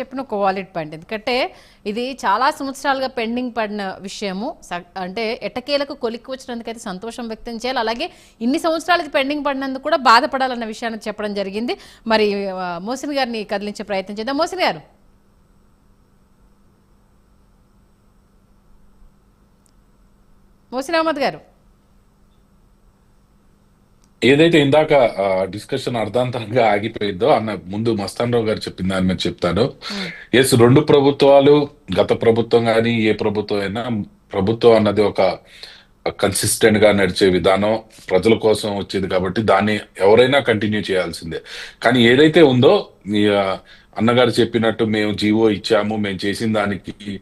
చెప్పిన ఒక valid point ఎందుకంటే ఇది చాలా సంవత్సరాలుగా పెండింగ్ పడిన విషయము. అంటే ఎట్టకేలకు కొలిక్కి వచ్చినందుకైతే సంతోషం వ్యక్తం చేయాలి. అలాగే ఇన్ని సంవత్సరాలకి పెండింగ్ పడినందుకు కూడా బాధపడాలన్న విషయాన్ని చెప్పడం జరిగింది. మరి మోసిన్ గారిని కదిలించే ప్రయత్నం చేద్దాం. మోసిన్ గారు. మోసిన్ అహ్మద్ గారు. ఏదైతే ఇందాక డిస్కషన్ అర్ధాంతరంగా ఆగిపోయిందో అన్న ముందు మస్తాన్ రావు గారు చెప్పిన దాని మీద చెప్తాను. ఎస్ రెండు ప్రభుత్వాలు గత ప్రభుత్వం కానీ ఏ ప్రభుత్వం అయినా ప్రభుత్వం అన్నది ఒక కన్సిస్టెంట్గా నడిచే విధానం ప్రజల కోసం వచ్చేది కాబట్టి దాన్ని ఎవరైనా కంటిన్యూ చేయాల్సిందే. కానీ ఏదైతే ఉందో అన్నగారు చెప్పినట్టు మేము జీవో ఇచ్చాము మేము చేసిన దానికి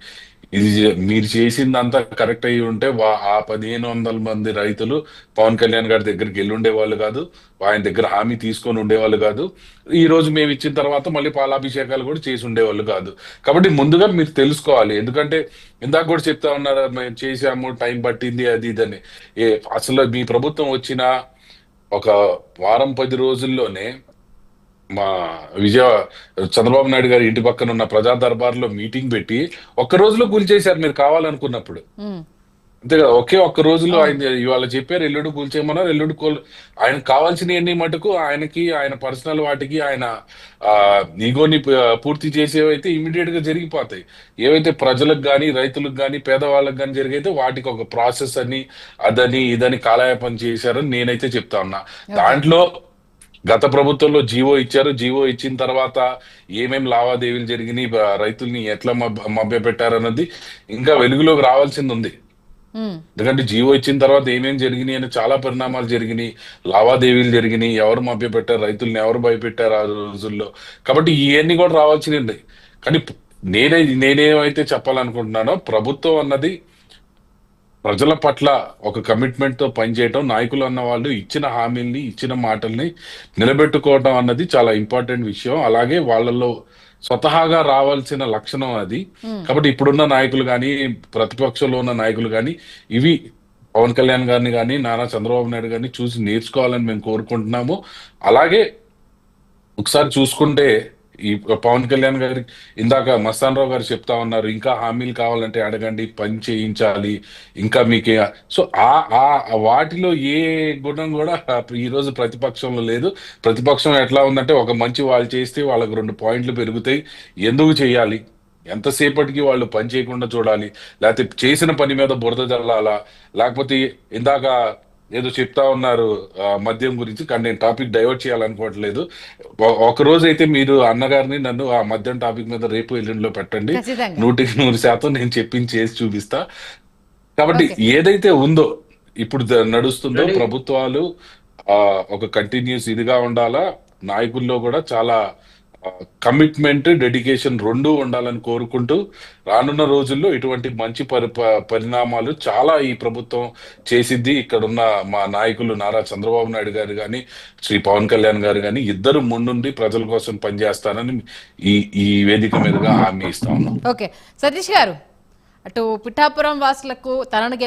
ఇది మీరు చేసిందంతా కరెక్ట్ అయ్యి ఉంటే వా- ఆ పదిహేను వందల మంది రైతులు పవన్ కళ్యాణ్ గారి దగ్గరికి వెళ్ళి ఉండేవాళ్ళు కాదు. ఆయన దగ్గర హామీ తీసుకొని ఉండేవాళ్ళు కాదు. ఈ రోజు మేము ఇచ్చిన తర్వాత మళ్ళీ పాలాభిషేకాలు కూడా చేసి ఉండేవాళ్ళు కాదు. కాబట్టి ముందుగా మీరు తెలుసుకోవాలి. ఎందుకంటే ఇందాక కూడా చెప్తా ఉన్నారు మేము చేసాము టైం పట్టింది అది ఇదని. ఏ అసలు మీ ప్రభుత్వం వచ్చిన ఒక వారం పది రోజుల్లోనే మా విజయ చంద్రబాబు నాయుడు గారి ఇంటి పక్కన ఉన్న ప్రజా దర్బార్లో మీటింగ్ పెట్టి ఒక్క రోజులో కూల్చేశారు మీరు కావాలనుకున్నప్పుడు. అంతే కదా ఒకే ఒక్క రోజులో ఆయన ఇవాళ చెప్పారు ఎల్లుడు కూల్చేయమన్నారు ఎల్లుడు కోల్ ఆయన కావాల్సిన ఎన్ని మటుకు ఆయనకి ఆయన పర్సనల్ వాటికి ఆయన ఈగోని పూర్తి చేసేవైతే ఇమీడియట్గా జరిగిపోతాయి. ఏవైతే ప్రజలకు కానీ రైతులకు కానీ పేదవాళ్ళకి కానీ జరిగైతే వాటికి ఒక ప్రాసెస్ అని అదని ఇదని కాలయాపన చేశారని నేనైతే చెప్తా ఉన్నా. దాంట్లో గత ప్రభుత్వంలో జీవో ఇచ్చారు. జీవో ఇచ్చిన తర్వాత ఏమేం లావాదేవీలు జరిగినాయి రైతుల్ని ఎట్లా మభ్య పెట్టారన్నది ఇంకా వెలుగులోకి రావాల్సింది ఉంది ఎందుకంటే జీవో ఇచ్చిన తర్వాత ఏమేం జరిగినాయి అని చాలా పరిణామాలు జరిగినాయి. లావాదేవీలు జరిగినాయి. ఎవరు మభ్య పెట్టారు రైతుల్ని ఎవరు భయపెట్టారు ఆ రోజుల్లో? కాబట్టి ఇవన్నీ కూడా ఉన్నాయి కానీ నేనే నేనేమైతే చెప్పాలనుకుంటున్నానో ప్రభుత్వం అన్నది ప్రజల పట్ల ఒక కమిట్మెంట్తో పనిచేయటం నాయకులు అన్న వాళ్ళు ఇచ్చిన హామీల్ని ఇచ్చిన మాటల్ని నిలబెట్టుకోవడం అన్నది చాలా ఇంపార్టెంట్ విషయం. అలాగే వాళ్ళలో స్వతహాగా రావాల్సిన లక్షణం అది. కాబట్టి ఇప్పుడున్న నాయకులు కానీ ప్రతిపక్షంలో ఉన్న నాయకులు కానీ ఇవి పవన్ కళ్యాణ్ గారిని కానీ నారా చంద్రబాబు నాయుడు గారిని చూసి నేర్చుకోవాలని మేము కోరుకుంటున్నాము. అలాగే ఒకసారి చూసుకుంటే ఈ పవన్ కళ్యాణ్ గారి ఇందాక మస్తాన్ రావు గారు చెప్తా ఉన్నారు ఇంకా హామీలు కావాలంటే అడగండి పని చేయించాలి ఇంకా మీకే సో ఆ ఆ వాటిలో ఏ గుణం కూడా ఈరోజు ప్రతిపక్షంలో లేదు. ప్రతిపక్షం ఎట్లా ఉందంటే ఒక మంచి వాళ్ళు చేస్తే వాళ్ళకు రెండు పాయింట్లు పెరుగుతాయి. ఎందుకు చేయాలి? ఎంతసేపటికి వాళ్ళు పని చేయకుండా చూడాలి? లేకపోతే చేసిన పని మీద బురద జల్లాలా? లేకపోతే ఇందాక ఏదో చెప్తా ఉన్నారు మద్యం గురించి కానీ నేను టాపిక్ డైవర్ట్ చేయాలనుకోవట్లేదు. ఒక రోజు అయితే మీరు అన్నగారిని నన్ను ఆ మద్యం టాపిక్ మీద రేపు ఎల్లుండిలో పెట్టండి. నూటికి నూరు శాతం నేను చెప్పింది చేసి చూపిస్తా. కాబట్టి. ఏదైతే ఉందో ఇప్పుడు నడుస్తుందో ప్రభుత్వాలు ఆ ఒక కంటిన్యూస్ ఇదిగా ఉండాలా? నాయకుల్లో కూడా చాలా కమిట్మెంట్ డెడికేషన్ రెండు ఉండాలని కోరుకుంటూ రానున్న రోజుల్లో ఇటువంటి మంచి పరి పరిణామాలు చాలా ఈ ప్రభుత్వం చేసిద్ది. ఇక్కడున్న మా నాయకులు నారా చంద్రబాబు నాయుడు గారు కానీ శ్రీ పవన్ కళ్యాణ్ గారు కానీ ఇద్దరు ముందుండి ప్రజల కోసం పనిచేస్తానని ఈ ఈ వేదిక మీదుగా హామీ ఇస్తా ఉన్నాం. ఓకే. సతీష్ గారు అటు పిఠాపురం వాసులకు తనను గెలి